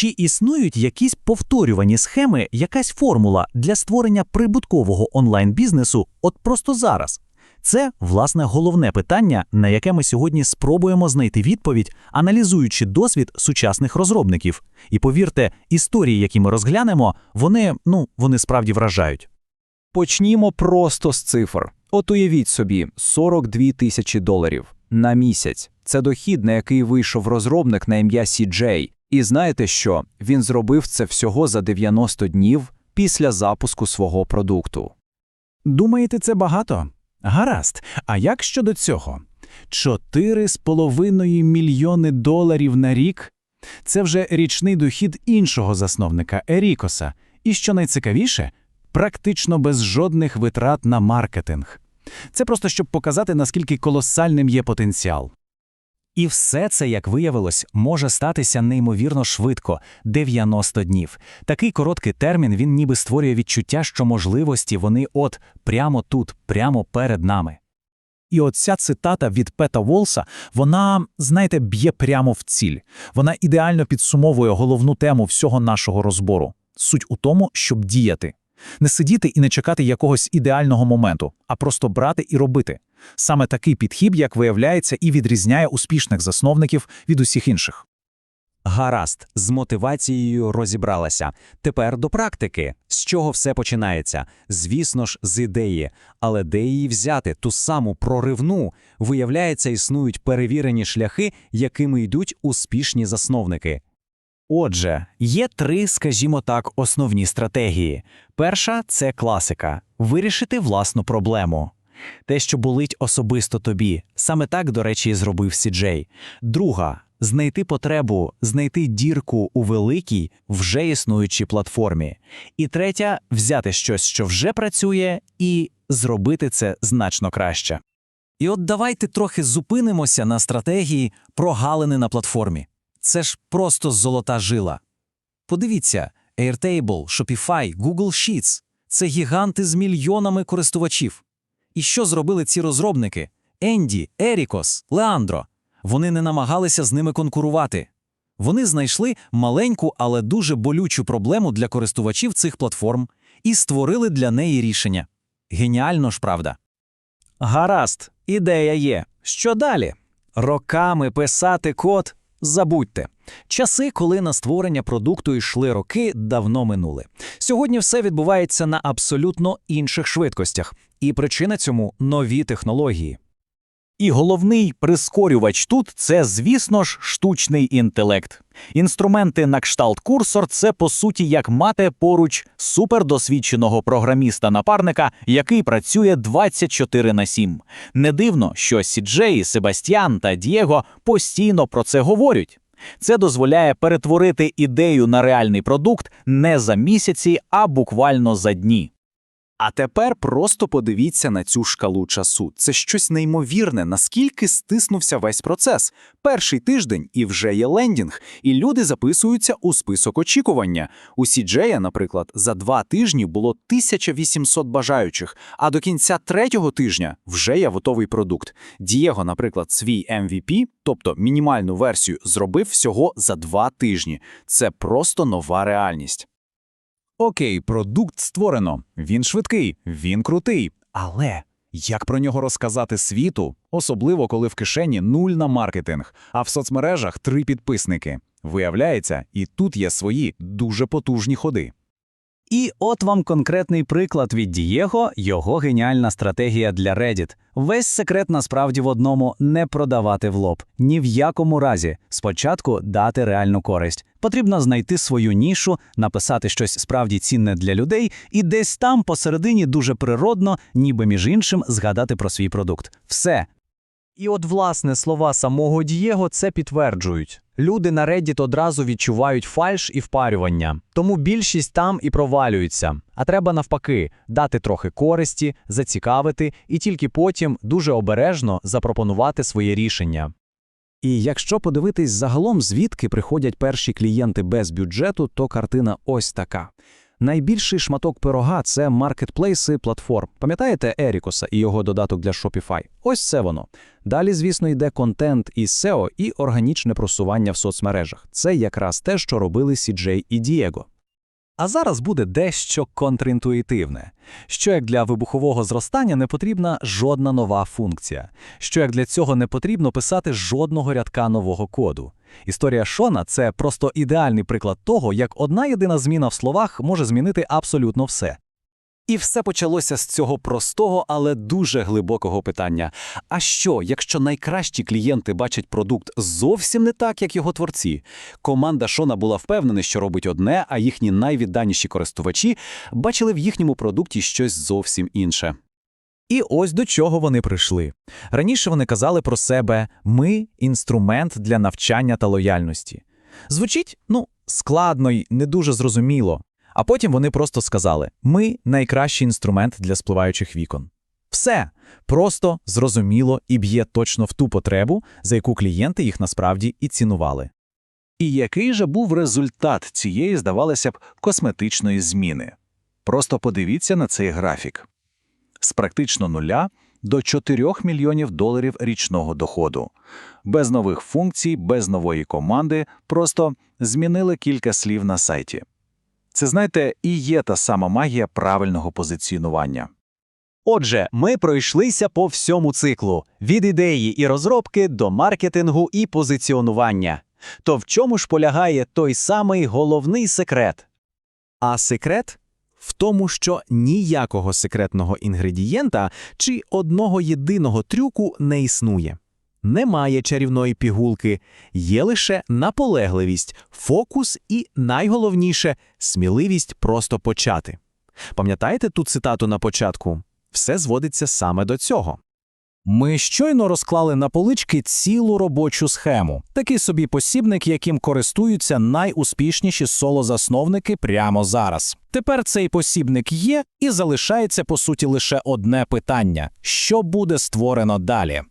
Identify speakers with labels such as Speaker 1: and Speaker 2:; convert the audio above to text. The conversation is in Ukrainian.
Speaker 1: Чи існують якісь повторювані схеми, якась формула для створення прибуткового онлайн-бізнесу от просто зараз? Це, власне, головне питання, на яке ми сьогодні спробуємо знайти відповідь, аналізуючи досвід сучасних розробників. І повірте, історії, які ми розглянемо, вони, ну, вони справді вражають.
Speaker 2: Почнімо просто з цифр. От уявіть собі, 42 тисячі доларів на місяць. Це дохід, на який вийшов розробник на ім'я CJ. І знаєте що? Він зробив це всього за 90 днів після запуску свого продукту.
Speaker 3: Думаєте, це багато? Гаразд. А як щодо цього? Чотири з половиною мільйони доларів на рік – це вже річний дохід іншого засновника Ерікоса. І що найцікавіше, практично без жодних витрат на маркетинг. Це просто щоб показати, наскільки колосальним є потенціал.
Speaker 1: І все це, як виявилось, може статися неймовірно швидко 90 днів. Такий короткий термін він ніби створює відчуття, що можливості вони от прямо тут, прямо перед нами.
Speaker 3: І от ця цитата від Пета Волса, вона, знаєте, б'є прямо в ціль. Вона ідеально підсумовує головну тему всього нашого розбору. Суть у тому, щоб діяти. Не сидіти і не чекати якогось ідеального моменту, а просто брати і робити. Саме такий підхід, як виявляється, і відрізняє успішних засновників від усіх інших.
Speaker 4: Гаразд, з мотивацією розібралася. Тепер до практики. З чого все починається? Звісно ж, з ідеї. Але де її взяти, ту саму проривну? Виявляється, існують перевірені шляхи, якими йдуть успішні засновники.
Speaker 1: Отже, є три, скажімо так, основні стратегії. Перша це класика вирішити власну проблему. Те, що болить особисто тобі. Саме так, до речі, і зробив Сіджей. Друга знайти потребу, знайти дірку у великій, вже існуючій платформі. І третя взяти щось, що вже працює, і зробити це значно краще. І от давайте трохи зупинимося на стратегії прогалини на платформі. Це ж просто золота жила. Подивіться, Airtable, Shopify, Google Sheets – це гіганти з мільйонами користувачів. І що зробили ці розробники? Енді, Ерікос, Леандро. Вони не намагалися з ними конкурувати. Вони знайшли маленьку, але дуже болючу проблему для користувачів цих платформ і створили для неї рішення. Геніально ж, правда? Гаразд, ідея є. Що далі? Роками писати код забудьте. Часи, коли на створення продукту йшли роки, давно минули. Сьогодні все відбувається на абсолютно інших швидкостях, і причина цьому нові технології.
Speaker 3: І головний прискорювач тут це, звісно ж, штучний інтелект. Інструменти на кшталт курсор це по суті як мати поруч супердосвідченого програміста-напарника, який працює 24 на 7. Не дивно, що Сіджей, Себастьян та Дієго постійно про це говорять. Це дозволяє перетворити ідею на реальний продукт не за місяці, а буквально за дні.
Speaker 2: А тепер просто подивіться на цю шкалу часу. Це щось неймовірне, наскільки стиснувся весь процес. Перший тиждень і вже є лендінг, і люди записуються у список очікування. У CJ, наприклад, за два тижні було 1800 бажаючих, а до кінця третього тижня вже є готовий продукт. Дієго, наприклад, свій MVP, тобто мінімальну версію, зробив всього за два тижні. Це просто нова реальність.
Speaker 3: Окей, продукт створено, він швидкий, він крутий. Але як про нього розказати світу, особливо коли в кишені нуль на маркетинг, а в соцмережах три підписники? Виявляється, і тут є свої дуже потужні ходи.
Speaker 1: І от вам конкретний приклад від Дієго, його геніальна стратегія для Reddit. Весь секрет насправді в одному не продавати в лоб. Ні в якому разі. Спочатку дати реальну користь. Потрібно знайти свою нішу, написати щось справді цінне для людей, і десь там посередині дуже природно, ніби між іншим, згадати про свій продукт. Все. І от, власне, слова самого Дієго це підтверджують. Люди на Reddit одразу відчувають фальш і впарювання, тому більшість там і провалюється. А треба навпаки дати трохи користі, зацікавити і тільки потім дуже обережно запропонувати своє рішення. І якщо подивитись загалом, звідки приходять перші клієнти без бюджету, то картина ось така.
Speaker 5: Найбільший шматок пирога це маркетплейси платформ. Пам'ятаєте Ерікоса і його додаток для Shopify? Ось це воно. Далі, звісно, йде контент і SEO, і органічне просування в соцмережах. Це якраз те, що робили CJ і Дієго.
Speaker 3: А зараз буде дещо контрінтуїтивне, що як для вибухового зростання не потрібна жодна нова функція, що як для цього не потрібно писати жодного рядка нового коду. Історія Шона це просто ідеальний приклад того, як одна єдина зміна в словах може змінити абсолютно все.
Speaker 1: І все почалося з цього простого, але дуже глибокого питання. А що, якщо найкращі клієнти бачать продукт зовсім не так, як його творці? Команда Шона була впевнена, що робить одне, а їхні найвідданіші користувачі бачили в їхньому продукті щось зовсім інше.
Speaker 3: І ось до чого вони прийшли. Раніше вони казали про себе «ми – інструмент для навчання та лояльності». Звучить, ну, складно й не дуже зрозуміло. А потім вони просто сказали «ми – найкращий інструмент для спливаючих вікон». Все просто, зрозуміло і б'є точно в ту потребу, за яку клієнти їх насправді і цінували.
Speaker 2: І який же був результат цієї, здавалося б, косметичної зміни? Просто подивіться на цей графік. З практично нуля до 4 мільйонів доларів річного доходу. Без нових функцій, без нової команди, просто змінили кілька слів на сайті. Це, знаєте, і є та сама магія правильного позиціонування.
Speaker 6: Отже, ми пройшлися по всьому циклу від ідеї і розробки до маркетингу і позиціонування. То в чому ж полягає той самий головний секрет?
Speaker 1: А секрет в тому, що ніякого секретного інгредієнта чи одного єдиного трюку не існує. Немає чарівної пігулки, є лише наполегливість, фокус і, найголовніше, сміливість просто почати. Пам'ятаєте ту цитату на початку? Все зводиться саме до цього.
Speaker 5: Ми щойно розклали на полички цілу робочу схему, такий собі посібник, яким користуються найуспішніші соло-засновники прямо зараз. Тепер цей посібник є і залишається по суті лише одне питання: що буде створено далі?